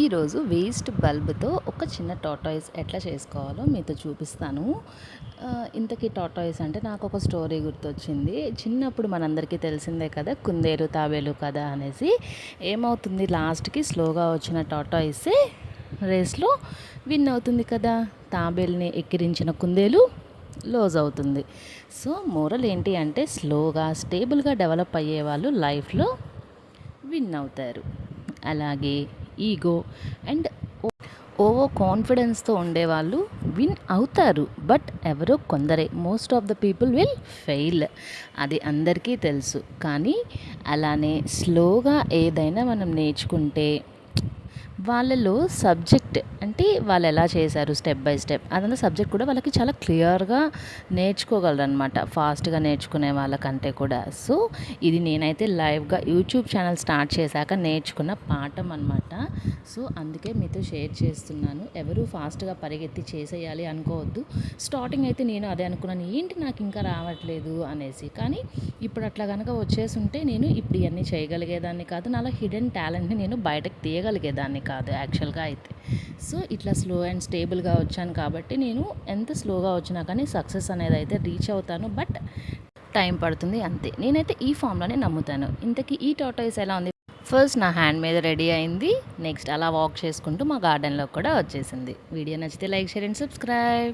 ఈరోజు వేస్ట్ బల్బ్తో ఒక చిన్న టాటాయిస్ ఎట్లా చేసుకోవాలో మీతో చూపిస్తాను. ఇంతకీ టాటాయిస్ అంటే నాకు ఒక స్టోరీ గుర్తొచ్చింది. చిన్నప్పుడు మనందరికీ తెలిసిందే కదా కుందేలు తాబేలు కదా అనేసి. ఏమవుతుంది లాస్ట్కి స్లోగా వచ్చిన టాటాయిసే రేస్లో విన్ అవుతుంది కదా. తాబేల్ని ఎక్కిరించిన కుందేలు లోజ్ అవుతుంది. సో మోరల్ ఏంటి అంటే స్లోగా స్టేబుల్గా డెవలప్ అయ్యే వాళ్ళు లైఫ్లో విన్ అవుతారు. అలాగే ఈగో అండ్ ఓవర్ కాన్ఫిడెన్స్తో ఉండేవాళ్ళు విన్ అవుతారు బట్ ఎవరో కొందరే. Most of the people will fail. అది అందరికీ తెలుసు. కానీ అలానే స్లోగా ఏదైనా మనం నేర్చుకుంటే వాళ్ళలో సబ్జెక్ట్ అంటే వాళ్ళు ఎలా చేశారు స్టెప్ బై స్టెప్ అదంతా సబ్జెక్ట్ కూడా వాళ్ళకి చాలా క్లియర్గా నేర్చుకోగలరు అనమాట ఫాస్ట్గా నేర్చుకునే వాళ్ళకంటే కూడా. సో ఇది నేనైతే లైవ్గా యూట్యూబ్ ఛానల్ స్టార్ట్ చేశాక నేర్చుకున్న పాఠం అనమాట సో అందుకే మీతో షేర్ చేస్తున్నాను. ఎవరు ఫాస్ట్గా పరిగెత్తి చేసేయాలి అనుకోవద్దు. స్టార్టింగ్ అయితే నేను అదే అనుకున్నాను. ఏంటి నాకు ఇంకా రావట్లేదు అనేసి. కానీ ఇప్పుడు అట్లా కనుక వచ్చేసి ఉంటే నేను ఇప్పుడు ఇవన్నీ చేయగలిగేదాన్ని కాదు. నాలో హిడెన్ టాలెంట్ని నేను బయటకు తీయగలిగేదాన్ని కాదు యాక్చువల్గా అయితే. సో ఇట్లా స్లో అండ్ స్టేబుల్గా వచ్చాను కాబట్టి నేను ఎంత స్లోగా వచ్చినా కానీ సక్సెస్ అనేది అయితే రీచ్ అవుతాను. బట్ టైం పడుతుంది అంతే. నేనైతే ఈ ఫామ్లోనే నమ్ముతాను. ఇంతకీ ఈ టాటాయిస్ ఎలా ఉంది? ఫస్ట్ నా హ్యాండ్ మీద రెడీ అయింది. నెక్స్ట్ అలా వాక్ చేసుకుంటూ మా గార్డెన్లో కూడా వచ్చేసింది. వీడియో నచ్చితే లైక్ షేర్ అండ్ సబ్స్క్రైబ్